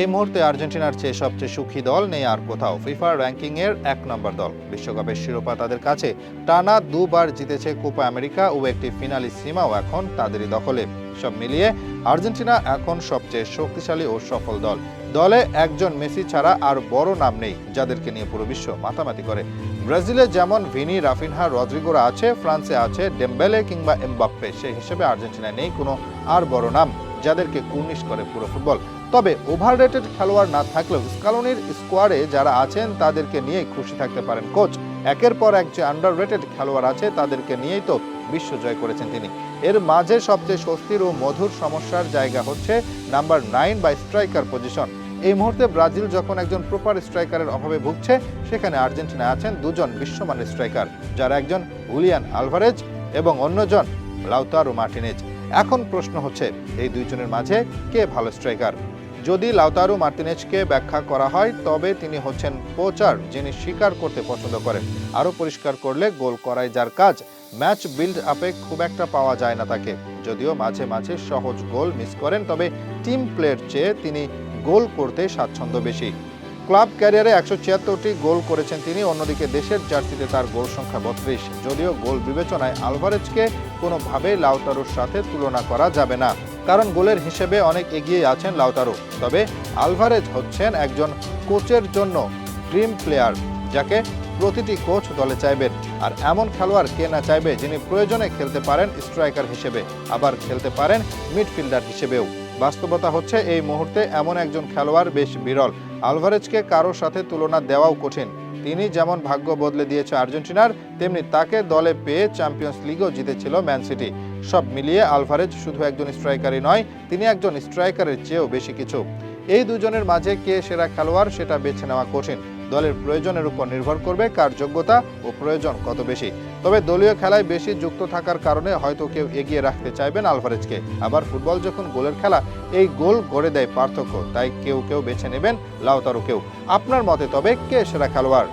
এই মুহূর্তে আর্জেন্টিনার চেয়ে সবচেয়ে সুখী দল নেই আর কোথাও। ফিফা র্যাঙ্কিংয়ের এক নম্বর দল। বিশ্বকাপের শিরোপা তাদের কাছে টানা দুবার জিতেছে কোপা আমেরিকা ও একটি ফিনালি সীমাও এখন তাদেরই দখলে। সব মিলিয়ে আর্জেন্টিনা এখন সবচেয়ে শক্তিশালী ও সফল দল। দলে একজন মেসি ছাড়া আর বড় নাম নেই, যাদেরকে নিয়ে পুরো বিশ্ব মাতামাতি করে। ব্রাজিলে যেমন ভিনি, রাফিনহা রদ্রিগোরা আছে, ফ্রান্সে আছে ডেম্বেলে কিংবা এমবাপ্পে। সেই হিসেবে আর্জেন্টিনায় নেই কোনো আর বড় নাম। যাদেরকে কুর্নিশ করে পুরো ফুটবল। তবে ওভাররেটেড খেলোয়াড় না থাকলেও স্কালোনির স্কোয়াডে যারা আছেন, তাদেরকে নিয়েই খুশি থাকতে পারেন কোচ। একের পর এক যে আন্ডার খেলোয়াড় আছে, তাদেরকে নিয়েই তো বিশ্ব জয় করেছেন তিনি। এর মাঝে সবচেয়ে স্বস্তির ও মধুর সমস্যার জায়গা হচ্ছে নাম্বার নাইন বা স্ট্রাইকার পজিশন এই মুহূর্তে ব্রাজিল যখন একজন প্রপার স্ট্রাইকারের অভাবে ভুগছে, সেখানে আর্জেন্টিনা আছেন দুজন বিশ্বমানের স্ট্রাইকার যারা একজন হুলিয়ান আলভারেজ এবং অন্যজন লাউতারো মার্টিনেজ। এখন প্রশ্ন হচ্ছে, এই দুইজনের মাঝে কে ভালো স্ট্রাইকার যদি লাউতারু মার্টিনেজকে ব্যাখ্যা করা হয়, তবে তিনি হচ্ছেন কোচার যিনি স্বীকার করতে পছন্দ করেন। আরও পরিষ্কার করলে গোল করাই যার কাজ। ম্যাচ বিল্ড আপে খুব একটা পাওয়া যায় না তাকে। যদিও মাঝে মাঝে সহজ গোল মিস করেন, তবে টিম প্লের চেয়ে তিনি গোল করতে স্বাচ্ছন্দ্য বেশি। ক্লাব ক্যারিয়ারে একশো ছিয়াত্তরটি গোল করেছেন তিনি, অন্যদিকে দেশের জার্সিতে তার গোল সংখ্যা বত্রিশ। যদিও গোল বিবেচনায় আলভারেজকে কোনোভাবেই লাউতারোর সাথে তুলনা করা যাবে না, কারণ গোলের হিসেবে অনেক এগিয়ে আছেন লাউতারো। তবে আলভারেজ হচ্ছেন একজন কোচের জন্য ড্রিম প্লেয়ার, যাকে প্রতিটি কোচ দলে চাইবেন, আর এমন খেলোয়াড় কে না চাইবে যিনি প্রয়োজনে খেলতে পারেন স্ট্রাইকার হিসেবে, আবার খেলতে পারেন মিডফিল্ডার হিসেবেও। বাস্তবতা হচ্ছে এই মুহূর্তে এমন একজন খেলোয়াড় বেশ বিরল। আলভারেজকে কারোর সাথে তুলনা দেওয়াও কঠিন। তিনি যেমন ভাগ্য বদলে দিয়েছে আর্জেন্টিনার, তেমনি তাকে দলে পেয়ে চ্যাম্পিয়ন্স লিগও জিতেছিল ম্যান সিটি। সব মিলিয়ে আলভারেজ শুধু একজন স্ট্রাইকারই নয়, তিনি একজন স্ট্রাইকারের চেয়েও বেশি কিছু। এই দুজনের মাঝে কে সেরা খেলোয়াড় সেটা বেছে নেওয়া কঠিন। দলের প্রয়োজনের উপর নির্ভর করবে কার যোগ্যতা ও প্রয়োজন কত বেশি। তবে দলীয় খেলায় বেশি যুক্ত থাকার কারণে হয়তো কেউ এগিয়ে রাখতে চাইবেন আলভারেজকে। আবার ফুটবল যখন গোলের খেলা, এই গোল গড়ে দেয় পার্থক্য, তাই কেউ কেউ বেছে নেবেন লাউতারো কেউ আপনার মতে তবে কে সেরা খেলোয়াড়?